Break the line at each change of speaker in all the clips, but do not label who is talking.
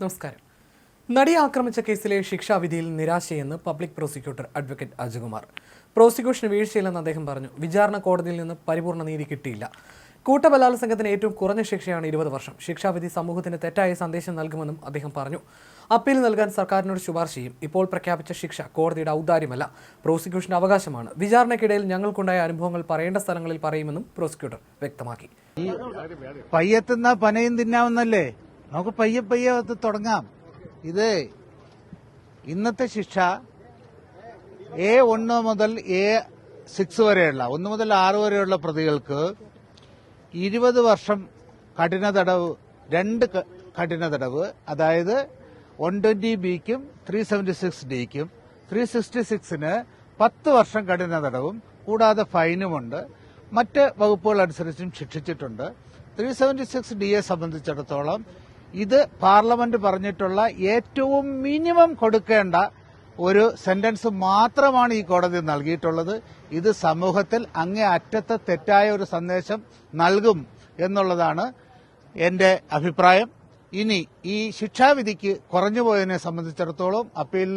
നമസ്കാരം. നടിയെ ആക്രമിച്ച കേസിലെ ശിക്ഷാവിധിയിൽ നിരാശയെന്ന് പബ്ലിക് പ്രോസിക്യൂട്ടർ അഡ്വക്കേറ്റ് അജകുമാർ. പ്രോസിക്യൂഷന് വീഴ്ചയില്ലെന്ന് അദ്ദേഹം പറഞ്ഞു. വിചാരണ കോടതിയിൽ നിന്ന് പരിപൂർണ നീതി കിട്ടിയില്ല. കൂട്ടബലാത്സംഗത്തിന് ഏറ്റവും കുറഞ്ഞ ശിക്ഷയാണ് ഇരുപത് വർഷം. ശിക്ഷാവിധി സമൂഹത്തിന് തെറ്റായ സന്ദേശം നൽകുമെന്നും അദ്ദേഹം പറഞ്ഞു. അപ്പീൽ നൽകാൻ സർക്കാരിനോട് ശുപാർശ ചെയ്യും. ഇപ്പോൾ പ്രഖ്യാപിച്ച ശിക്ഷ കോടതിയുടെ ഔദാര്യമല്ല പ്രോസിക്യൂഷന്റെ അവകാശമാണ്. വിചാരണയ്ക്കിടയിൽ ഞങ്ങൾക്കുണ്ടായ അനുഭവങ്ങൾ പറയേണ്ട സ്ഥലങ്ങളിൽ പറയുമെന്നും പ്രോസിക്യൂട്ടർ വ്യക്തമാക്കി.
പയ്യത്തുന്ന പനയും തിന്നാമെന്നല്ലേ നമുക്ക് പയ്യെ പയ്യെ അത് തുടങ്ങാം. ഇത് ഇന്നത്തെ ശിക്ഷ എ ഒന്ന് മുതൽ എ സിക്സ് വരെയുള്ള ഒന്ന് മുതൽ ആറ് വരെയുള്ള പ്രതികൾക്ക് ഇരുപത് വർഷം കഠിന തടവ് രണ്ട് കഠിന തടവ് അതായത് വൺ ട്വന്റി ബിക്കും ത്രീ സെവന്റി സിക്സ് ഡിക്കും ത്രീ സിക്സ്റ്റി സിക്സിന് പത്ത് വർഷം കഠിന തടവും കൂടാതെ ഫൈനുമുണ്ട് മറ്റ് വകുപ്പുകൾ അനുസരിച്ചും ശിക്ഷിച്ചിട്ടുണ്ട്. ത്രീ സെവന്റി സിക്സ് ഡിയെ സംബന്ധിച്ചിടത്തോളം ഇത് പാർലമെന്റ് പറഞ്ഞിട്ടുള്ള ഏറ്റവും മിനിമം കൊടുക്കേണ്ട ഒരു സെന്റൻസ് മാത്രമാണ് ഈ കോടതി നൽകിയിട്ടുള്ളത്. ഇത് സമൂഹത്തിൽ അങ്ങേ അറ്റത്തെ തെറ്റായ ഒരു സന്ദേശം നൽകും എന്നുള്ളതാണ് എന്റെ അഭിപ്രായം. ഇനി ഈ ശിക്ഷാവിധിക്ക് കുറഞ്ഞുപോയതിനെ സംബന്ധിച്ചിടത്തോളം അപ്പീൽ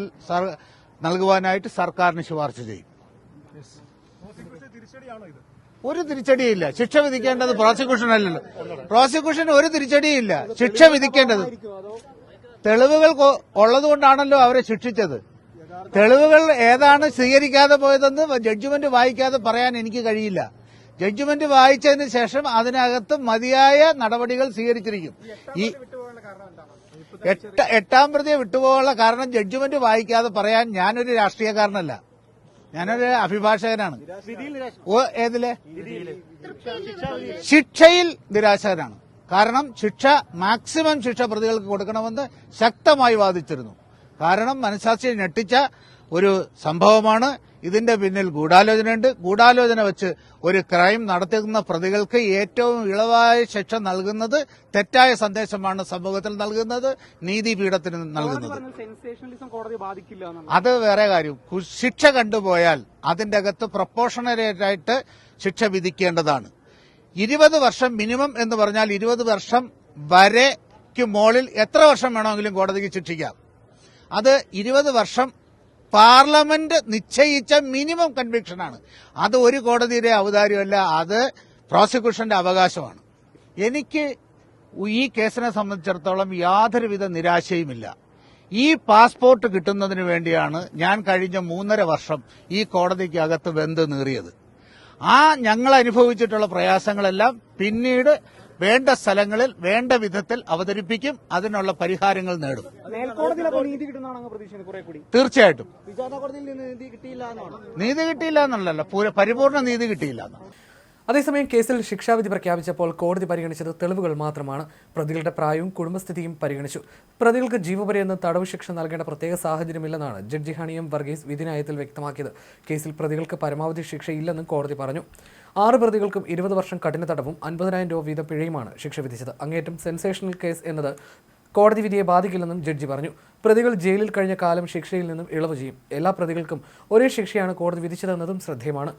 നൽകുവാനായിട്ട് സർക്കാരിന് ശുപാർശ ചെയ്യും. ഒരു തിരിച്ചടിയില്ല. ശിക്ഷ വിധിക്കേണ്ടത് പ്രോസിക്യൂഷൻ അല്ലല്ലോ പ്രോസിക്യൂഷന് ഒരു തിരിച്ചടിയില്ല. ശിക്ഷ വിധിക്കേണ്ടത്. തെളിവുകൾ ഉള്ളതുകൊണ്ടാണല്ലോ അവരെ ശിക്ഷിച്ചത്. തെളിവുകൾ ഏതാണ് സ്വീകരിക്കാതെ പോയതെന്ന് ജഡ്ജ്മെന്റ് വായിക്കാതെ പറയാൻ എനിക്ക് കഴിയില്ല. ജഡ്ജ്മെന്റ് വായിച്ചതിന് ശേഷം അതിനകത്ത് മതിയായ നടപടികൾ സ്വീകരിച്ചിരിക്കും. ഈ എട്ടാം പ്രതിയെ വിട്ടുപോകാനുള്ള കാരണം ജഡ്ജ്മെന്റ് വായിക്കാതെ പറയാൻ ഞാനൊരു രാഷ്ട്രീയക്കാരനല്ല. ഞാനൊരു അഭിഭാഷകനാണ്. ഓ ഏതിലെ? ശിക്ഷയിൽ നിരാശകനാണ്. കാരണം ശിക്ഷ മാക്സിമം ശിക്ഷ പ്രതികൾക്ക് കൊടുക്കണമെന്ന് ശക്തമായി വാദിച്ചിരുന്നു. കാരണം മനസാക്ഷിയെ ഞെട്ടിച്ച ഒരു സംഭവമാണ്. ഇതിന്റെ പിന്നിൽ ഗൂഢാലോചനയുണ്ട്. ഗൂഢാലോചന വെച്ച് ഒരു ക്രൈം നടത്തുന്ന പ്രതികൾക്ക് ഏറ്റവും ഇളവായ ശിക്ഷ നൽകുന്നത് തെറ്റായ സന്ദേശമാണ് സമൂഹത്തിൽ നൽകുന്നത് നീതിപീഠത്തിന് നൽകുന്നത്. അത് വേറെ കാര്യം. ശിക്ഷ കണ്ടുപോയാൽ അതിന്റെ അകത്ത് പ്രൊപ്പോഷണലായിട്ട് ശിക്ഷ വിധിക്കേണ്ടതാണ്. ഇരുപത് വർഷം മിനിമം എന്ന് പറഞ്ഞാൽ ഇരുപത് വർഷം വരെക്ക് മുകളിൽ എത്ര വർഷം വേണമെങ്കിലും കോടതിക്ക് ശിക്ഷിക്കാം. അത് ഇരുപത് വർഷം പാർലമെന്റ് നിശ്ചയിച്ച മിനിമം കൺവിക്ഷനാണ്. അത് ഒരു കോടതിയുടെ ഔദാര്യമല്ല അത് പ്രോസിക്യൂഷന്റെ അവകാശമാണ്. എനിക്ക് ഈ കേസിനെ സംബന്ധിച്ചിടത്തോളം യാതൊരുവിധ നിരാശയുമില്ല. ഈ പാസ്പോർട്ട് കിട്ടുന്നതിന് വേണ്ടിയാണ് ഞാൻ കഴിഞ്ഞ മൂന്നര വർഷം ഈ കോടതിക്കകത്ത് വെന്ത് നീറിയത്. ആ ഞങ്ങൾ അനുഭവിച്ചിട്ടുള്ള പ്രയാസങ്ങളെല്ലാം പിന്നീട് വേണ്ട സ്ഥലങ്ങളിൽ വേണ്ട വിധത്തിൽ അവതരിപ്പിക്കും അതിനുള്ള പരിഹാരങ്ങൾ നേടും. തീർച്ചയായിട്ടും.
നീതി കിട്ടിയില്ല
എന്നുള്ളതല്ല പൂര- പരിപൂർണ നീതി കിട്ടിയില്ല
അതേസമയം കേസിൽ ശിക്ഷാവിധി പ്രഖ്യാപിച്ചപ്പോൾ കോടതി പരിഗണിച്ചത് തെളിവുകൾ മാത്രമാണ്. പ്രതികളുടെ പ്രായവും കുടുംബസ്ഥിതിയും പരിഗണിച്ചു. പ്രതികൾക്ക് ജീവപര്യന്തം തടവ് ശിക്ഷ നൽകേണ്ട പ്രത്യേക സാഹചര്യമില്ലെന്നാണ് ജഡ്ജി ഹണിയം വർഗീസ് വിധിനായത്തിൽ വ്യക്തമാക്കിയത്. കേസിൽ പ്രതികൾക്ക് പരമാവധി ശിക്ഷയില്ലെന്നും കോടതി പറഞ്ഞു. ആറ് പ്രതികൾക്കും ഇരുപത് വർഷം കഠിന തടവും അൻപതിനായിരം രൂപ വീതം പിഴയുമാണ് ശിക്ഷ വിധിച്ചത്. അങ്ങേറ്റം സെൻസേഷണൽ കേസ് എന്നത് കോടതി വിധിയെ ബാധിക്കില്ലെന്നും ജഡ്ജി പറഞ്ഞു. പ്രതികൾ ജയിലിൽ കഴിഞ്ഞ കാലം ശിക്ഷയിൽ നിന്നും ഇളവ് ചെയ്യും. എല്ലാ പ്രതികൾക്കും ഒരേ ശിക്ഷയാണ് കോടതി വിധിച്ചതെന്നതും ശ്രദ്ധേയമാണ്.